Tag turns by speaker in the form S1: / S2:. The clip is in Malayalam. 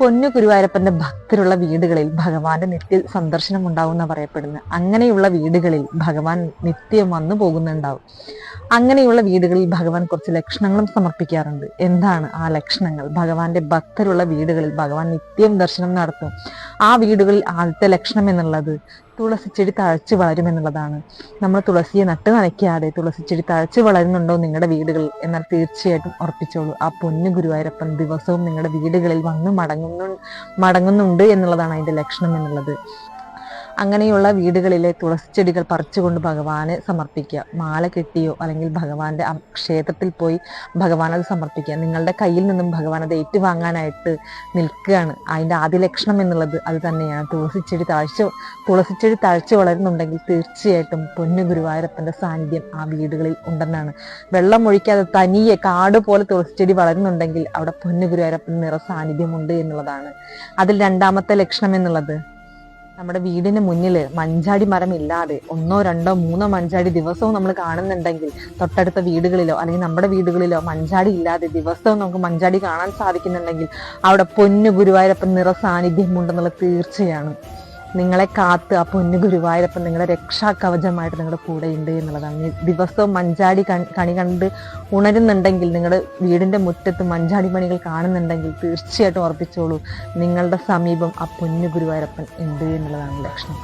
S1: പൊന്നു ഗുരുവായൂരപ്പന്റെ ഭക്തരുള്ള വീടുകളിൽ ഭഗവാന്റെ നിത്യ സന്ദർശനം ഉണ്ടാവുന്ന പറയപ്പെടുന്നത്. അങ്ങനെയുള്ള വീടുകളിൽ ഭഗവാൻ നിത്യം വന്നു പോകുന്നുണ്ടാവും. അങ്ങനെയുള്ള വീടുകളിൽ ഭഗവാൻ കുറച്ച് ലക്ഷണങ്ങളും സമർപ്പിക്കാറുണ്ട്. എന്താണ് ആ ലക്ഷണങ്ങൾ? ഭഗവാന്റെ ഭക്തരുള്ള വീടുകളിൽ ഭഗവാൻ നിത്യം ദർശനം നടത്തും. ആ വീടുകളിൽ ആദ്യത്തെ ലക്ഷണം എന്നുള്ളത് തുളസി ചെടി തഴച്ചു വളരുമെന്നുള്ളതാണ്. നമ്മൾ തുളസിയെ നട്ട് നനയ്ക്കാതെ തുളസി ചെടി തഴച്ചു വളരുന്നുണ്ടോ നിങ്ങളുടെ വീടുകളിൽ? എന്നാൽ തീർച്ചയായിട്ടും ഉറപ്പിച്ചോളൂ. ആ പൊന്നു ഗുരുവായൂരപ്പൻ ദിവസവും നിങ്ങളുടെ വീടുകളിൽ വന്ന് മടങ്ങുന്നു മടങ്ങുന്നുണ്ട് എന്നുള്ളതാണ് അതിന്റെ ലക്ഷണം എന്നുള്ളത്. അങ്ങനെയുള്ള വീടുകളിലെ തുളസി ചെടികൾ പറിച്ചുകൊണ്ട് ഭഗവാനെ സമർപ്പിക്കുക. മാല കെട്ടിയോ അല്ലെങ്കിൽ ഭഗവാന്റെ ക്ഷേത്രത്തിൽ പോയി ഭഗവാൻ അത് സമർപ്പിക്കുക. നിങ്ങളുടെ കയ്യിൽ നിന്നും ഭഗവാൻ അത് ഏറ്റുവാങ്ങാനായിട്ട് നിൽക്കുകയാണ്. അതിന്റെ ആദ്യ ലക്ഷണം എന്നുള്ളത് അത് തന്നെയാണ്. തുളസിച്ചെടി താഴ്ച ചെടി താഴ്ച വളരുന്നുണ്ടെങ്കിൽ തീർച്ചയായിട്ടും പൊന്നു ഗുരുവായൂരപ്പന്റെ സാന്നിധ്യം ആ വീടുകളിൽ ഉണ്ടെന്നാണ്. വെള്ളം ഒഴിക്കാതെ തനിയെ കാട് പോലെ തുളസി ചെടി വളരുന്നുണ്ടെങ്കിൽ അവിടെ പൊന്നു ഗുരുവായൂരപ്പൻ നിറ സാന്നിധ്യമുണ്ട് എന്നുള്ളതാണ്. അതിൽ രണ്ടാമത്തെ ലക്ഷണം എന്നുള്ളത് നമ്മുടെ വീടിന് മുന്നിൽ മഞ്ചാടി മരം ഇല്ലാതെ ഒന്നോ രണ്ടോ മൂന്നോ മഞ്ചാടി ദിവസവും നമ്മൾ കാണുന്നുണ്ടെങ്കിൽ തൊട്ടടുത്ത വീടുകളിലോ അല്ലെങ്കിൽ നമ്മുടെ വീടുകളിലോ മഞ്ചാടി ഇല്ലാതെ ദിവസവും നമുക്ക് മഞ്ചാടി കാണാൻ സാധിക്കുന്നുണ്ടെങ്കിൽ അവിടെ പൊന്നു ഗുരുവായൂരപ്പൻ നിറ സാന്നിധ്യമുണ്ടെന്നുള്ള തീർച്ചയാണ്. നിങ്ങളെ കാത്ത് ആ പൊന്നു ഗുരുവായൂരപ്പൻ നിങ്ങളുടെ രക്ഷാ കവചമായിട്ട് നിങ്ങളുടെ ഉണ്ട് എന്നുള്ളതാണ്. ദിവസവും മഞ്ചാടി കണി കണ്ട് ഉണരുന്നുണ്ടെങ്കിൽ നിങ്ങളുടെ വീടിന്റെ മുറ്റത്ത് മഞ്ചാടി പണികൾ കാണുന്നുണ്ടെങ്കിൽ തീർച്ചയായിട്ടും ഉറപ്പിച്ചോളൂ നിങ്ങളുടെ സമീപം ആ പൊന്നു ഗുരുവായൂരപ്പൻ ഉണ്ട് എന്നുള്ളതാണ് ലക്ഷണം